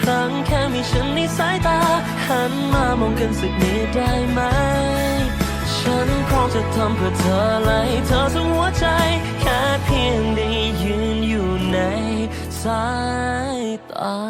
ครั้งแค่มีฉันในสายตา หันมามองกันสักนิดได้ไหม ฉันคงจะทำเพื่อเธอเลยเธอทั้งหัวใจ แค่เพียงได้ยืนอยู่ในสายตา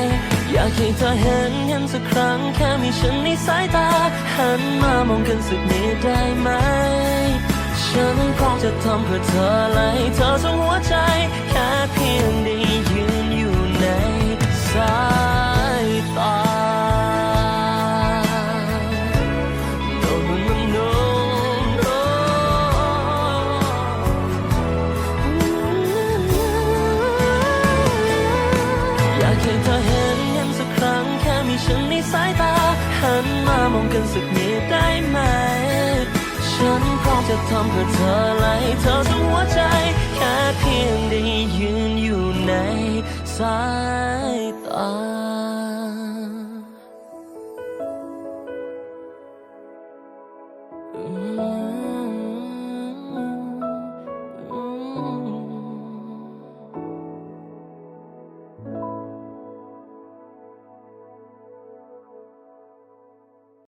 ากให้เธอเห็นเห็นสักครั้งแค่มีฉันในสายตา หันมามองกันสักนิดได้ไหม ฉันคงจะทำเพื่อเธอและให้เธอทั้งหัวใจ แค่เพียงได้ยืนอยู่ในสายตา No, no, no, no, อยากให้เธอเห็น ฉันในสายตา หันมามองกันสักนิดได้ไหม ฉันพร้อมจะทำเพื่อเธอไละให้เธอทั้งหัวใจ แค่เพียงได้ยืนอยู่ในสาย